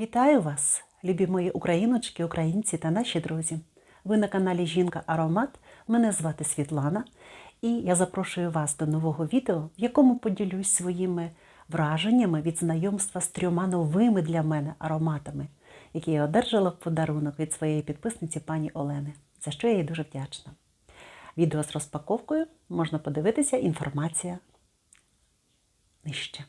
Вітаю вас, любі мої україночки, українці та наші друзі. Ви на каналі Жінка Аромат. Мене звати Світлана, і я запрошую вас до нового відео, в якому поділюсь своїми враженнями від знайомства з трьома новими для мене ароматами, які я одержала в подарунок від своєї підписниці пані Олени, за що я їй дуже вдячна. Відео з розпаковкою можна подивитися, інформація нижче.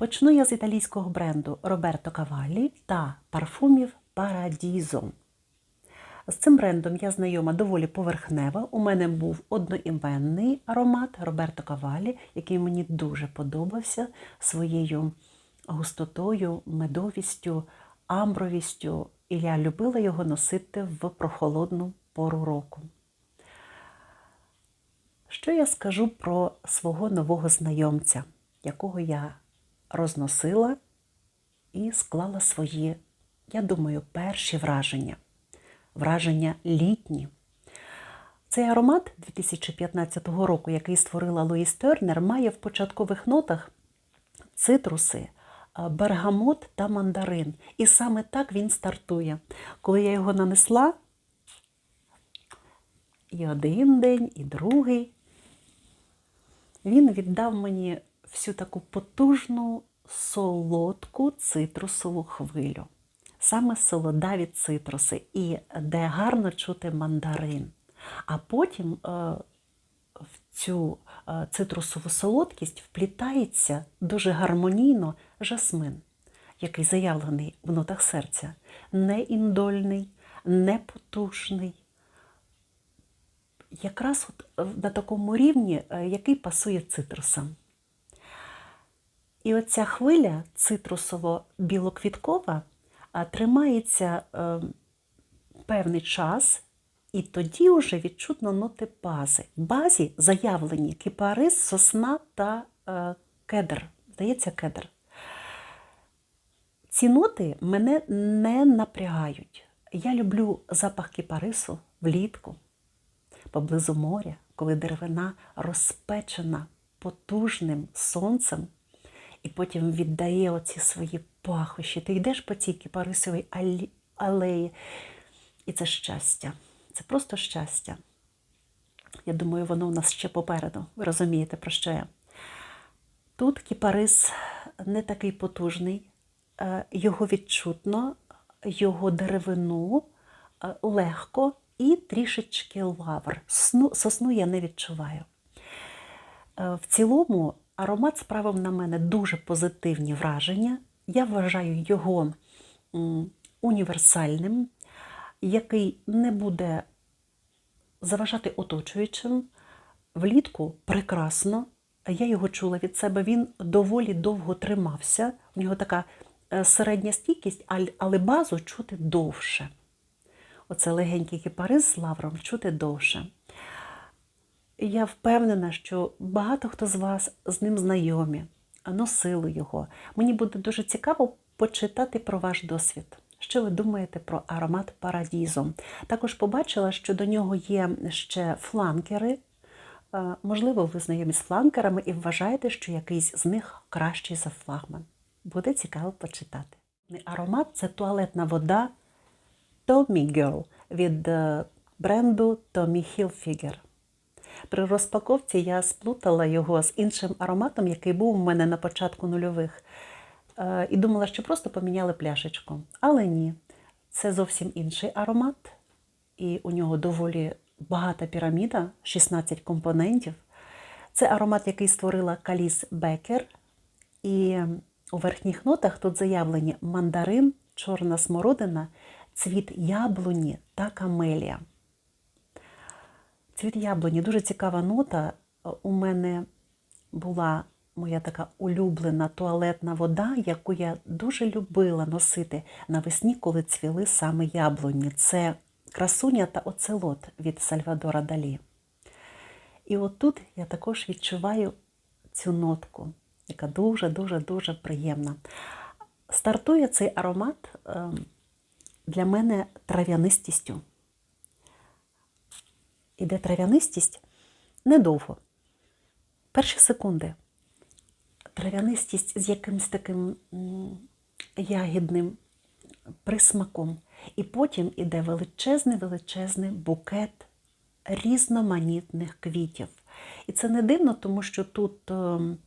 Почну я з італійського бренду Роберто Кавалі та парфумів Парадізо. З цим брендом я знайома доволі поверхнево. У мене був одноіменний аромат Роберто Кавалі, який мені дуже подобався своєю густотою, медовістю, амбровістю, і я любила його носити в прохолодну пору року. Що я скажу про свого нового знайомця, якого я розносила і склала свої, я думаю, перші враження. Враження літні. Цей аромат 2015 року, який створила Луїс Тернер, має в початкових нотах цитруси, бергамот та мандарин. І саме так він стартує. Коли я його нанесла, і один день, і другий, він віддав мені всю таку потужну солодку цитрусову хвилю. Саме солодаві цитруси, і де гарно чути мандарин. А потім е, в цю е, цитрусову солодкість вплітається дуже гармонійно жасмин, який заявлений в нотах серця. Не індольний, не потужний. Якраз от на такому рівні, е, який пасує цитрусам. І оця хвиля цитрусово-білоквіткова тримається е, певний час, і тоді вже відчутно ноти бази. В базі заявлені кипарис, сосна та е, кедр. Здається, кедр. Ці ноти мене не напрягають. Я люблю запах кипарису влітку, поблизу моря, коли деревина розпечена потужним сонцем і потім віддає оці свої пахощі. Ти йдеш по цій кипарисовій алеї, і це щастя. Це просто щастя. Я думаю, воно у нас ще попереду. Ви розумієте, про що я? Тут кіпарис не такий потужний, е, його відчутно, його деревину е, легко і трішечки лавр. Сосну я не відчуваю. Е, в цілому Аромат справив на мене дуже позитивні враження. Я вважаю його універсальним, який не буде заважати оточуючим. Влітку прекрасно. Я його чула від себе, він доволі довго тримався. У нього така е, середня стійкість, але базу чути довше. Оце легенький кипарис з лавром чути довше. Я впевнена, що багато хто з вас з ним знайомі, носили його. Мені буде дуже цікаво почитати про ваш досвід. Що ви думаєте про аромат Парадізо? Також побачила, що до нього є ще фланкери. Е, можливо, ви знайомі з фланкерами і вважаєте, що якийсь з них кращий за флагман. Буде цікаво почитати. Аромат це туалетна вода Tommy Girl від е, бренду Tommy Hilfiger. При розпаковці я сплутала його з іншим ароматом, який був у мене на початку нульових. Е, і думала, що просто поміняли пляшечку. Але ні, це зовсім інший аромат, і у нього доволі багата піраміда, 16 компонентів. Це аромат, який створила Каліс Бекер. І у верхніх нотах тут заявлені мандарин, чорна смородина, цвіт яблуні та камелія. Цвіт яблуні дуже цікава нота. У мене була моя така улюблена туалетна вода, яку я дуже любила носити навесні, коли цвіли саме яблуні. Це красуня та оцелот від Сальвадора Далі. І отут я також відчуваю цю нотку, яка дуже-дуже-дуже приємна. Стартує цей аромат ем, для мене трав'янистістю іде трав'янистість недовго. Перші секунди. Трав'янистість з якимось таким ягідним присмаком. І потім іде величезний величезний букет різноманітних квітів. І це не дивно, тому що тут, ем,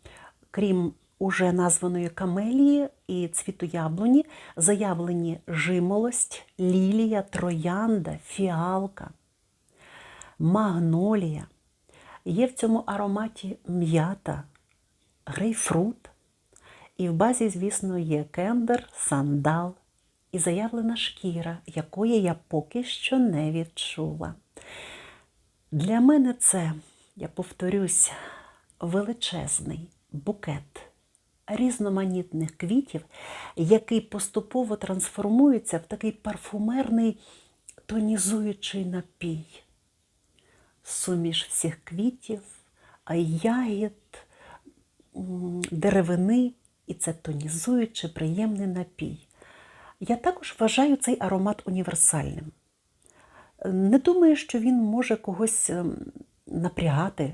крім уже названої камелії і цвіту яблуні, заявлені жимолость, лілія, троянда, фіалка, магнолія. Є в цьому ароматі м'ята, грейпфрут. І в базі, звісно, є кендер, сандал і заявлена шкіра, якої я поки що не відчула. Для мене це, я повторюсь, величезний букет різноманітних квітів, який поступово трансформується в такий парфумерний тонізуючий напій. Суміш всіх квітів, ягід, деревини, і це тонізуючий, приємний напій. Я також вважаю цей аромат універсальним. Не думаю, що він може когось ем, напрягати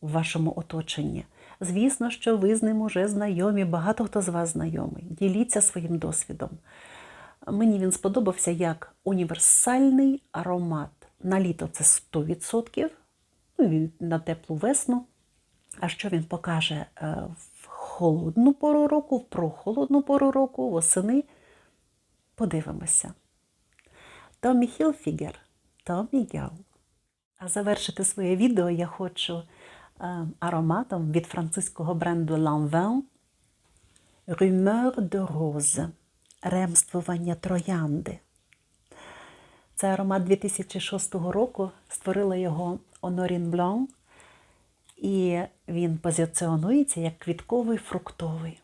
в вашому оточенні. Звісно, що ви з ним уже знайомі, багато хто з вас знайомий. Діліться своїм досвідом. Мені він сподобався як універсальний аромат. На літо це 100%, ну і на теплу весну. А що він покаже е, в холодну пору року, в прохолодну пору року, восени? Подивимося. Томі Хілфігер, Томі Гел. А завершити своє відео я хочу е, ароматом від французького бренду Lanvin Rumeur de Rose ремствування троянди. Це аромат 2006 року. Створила його Honorine Blanc. І він позиціонується як квітковий фруктовий.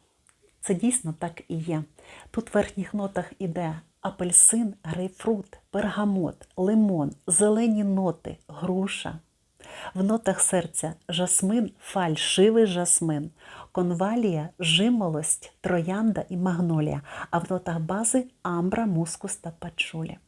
Це дійсно так і є. Тут в верхніх нотах іде апельсин, грейпфрут, пергамот, лимон, зелені ноти, груша. В нотах серця жасмин, фальшивий жасмин, конвалія, жимолость, троянда і магнолія, а в нотах бази амбра, мускус та пачулі.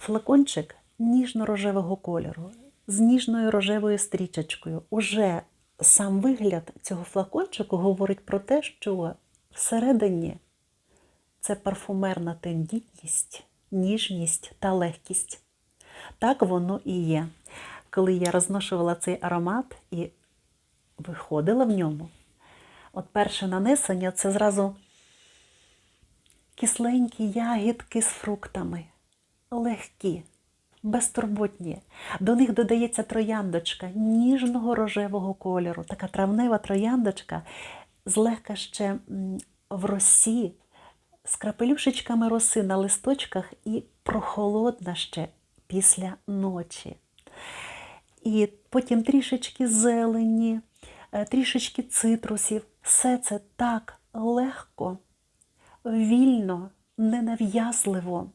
Флакончик ніжно-рожевого кольору з ніжною рожевою стрічечкою. Уже сам вигляд цього флакончику говорить про те, що всередині це парфумерна тендітність, ніжність та легкість. Так воно і є. Коли я розношувала цей аромат і виходила в ньому, от перше нанесення це зразу кисленькі ягідки з фруктами, легкі, безтурботні. До них додається трояндочка ніжного рожевого кольору, така травнева трояндочка, злегка ще в росі, з крапелюшечками роси на листочках і прохолодна ще після ночі. І потім трішечки зелені, е, трішечки цитрусів. Все це так легко, вільно, ненав'язливо,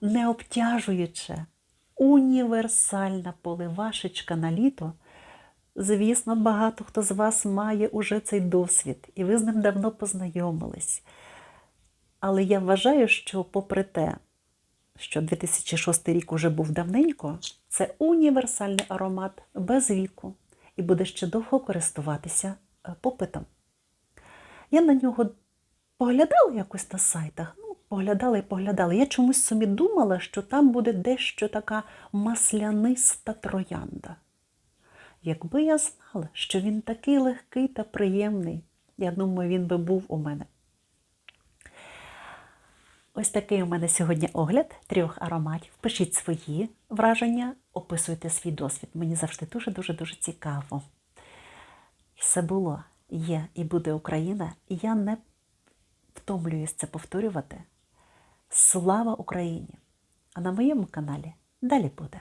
не обтяжуюче, універсальна поливашечка на літо. Звісно, багато хто з вас має уже цей досвід, і ви з ним давно познайомились. Але я вважаю, що попри те, що 2006 рік уже був давненько, це універсальний аромат без віку і буде ще довго користуватися е, попитом. Я на нього поглядала якось на сайтах, ну, поглядала і поглядала. Я чомусь собі думала, що там буде дещо така масляниста троянда. Якби я знала, що він такий легкий та приємний, я думаю, він би був у мене. Ось такий у мене сьогодні огляд трьох ароматів. Пишіть свої враження, описуйте свій досвід. Мені завжди дуже-дуже дуже цікаво. Все було, є і буде Україна, я не втомлююсь це повторювати. Слава Україні! А на моєму каналі далі буде.